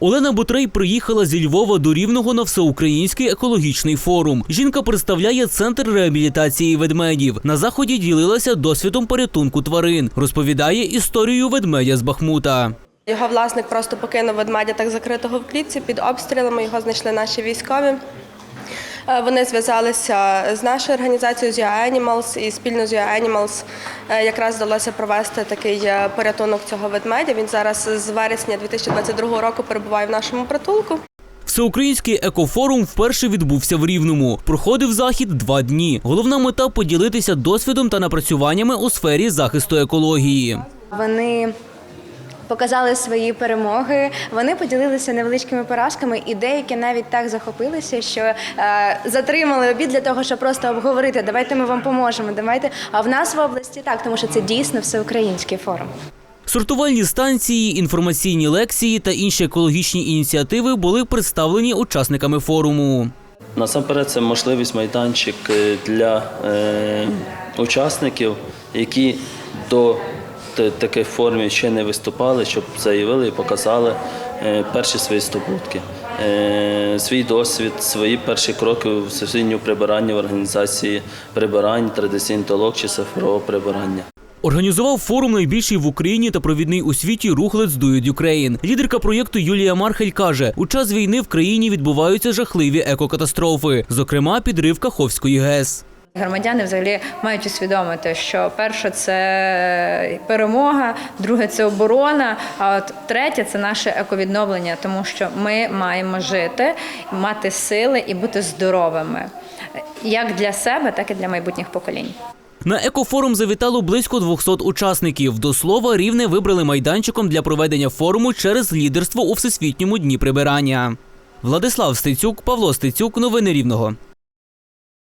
Олена Бутрей приїхала зі Львова до Рівного на всеукраїнський екологічний форум. Жінка представляє центр реабілітації ведмедів. На заході ділилася досвідом порятунку тварин. Розповідає історію ведмедя з Бахмута. Його власник просто покинув ведмедя так закритого в клітці під обстрілами. Його знайшли наші військові. Е, Вони зв'язалися з нашою організацією з Animals і спільно з Animals е, якраз вдалося провести такий е, порятунок цього ведмедя. Він зараз з вересня 2022 року перебуває в нашому притулку. Всеукраїнський екофорум вперше відбувся в Рівному. Проходив захід два дні. Головна мета поділитися досвідом та напрацюваннями у сфері захисту екології. Вони показали свої перемоги. Вони поділилися невеличкими поразками, і деякі навіть так захопилися, що е, затримали обід для того, щоб просто обговорити. Давайте ми вам поможемо. Давайте. А в нас в області так, тому що це дійсно всеукраїнський форум. Сортувальні станції, інформаційні лекції та інші екологічні ініціативи були представлені учасниками форуму. Насамперед, це можливість майданчик е, для е, учасників, які до т- таких формів ще не виступали, щоб заявили і показали е, перші свої здобутки, е, свій досвід, свої перші кроки в всесвітньому прибиранні в організації прибирань, традиційний толок чи цифрового прибирання. Організував форум найбільший в Україні та провідний у світі рух Let's Do It Ukraine. Лідерка проєкту Юлія Мархель каже, у час війни в країні відбуваються жахливі екокатастрофи, зокрема підрив Каховської ГЕС. Громадяни взагалі мають усвідомити, що перше це перемога, друге це оборона. А от третє це наше ековідновлення, тому що ми маємо жити, мати сили і бути здоровими як для себе, так і для майбутніх поколінь. На екофорум завітало близько 200 учасників. До слова, рівне вибрали майданчиком для проведення форуму через лідерство у всесвітньому дні прибирання. Владислав Стецюк, Павло Стецюк, новини Рівного.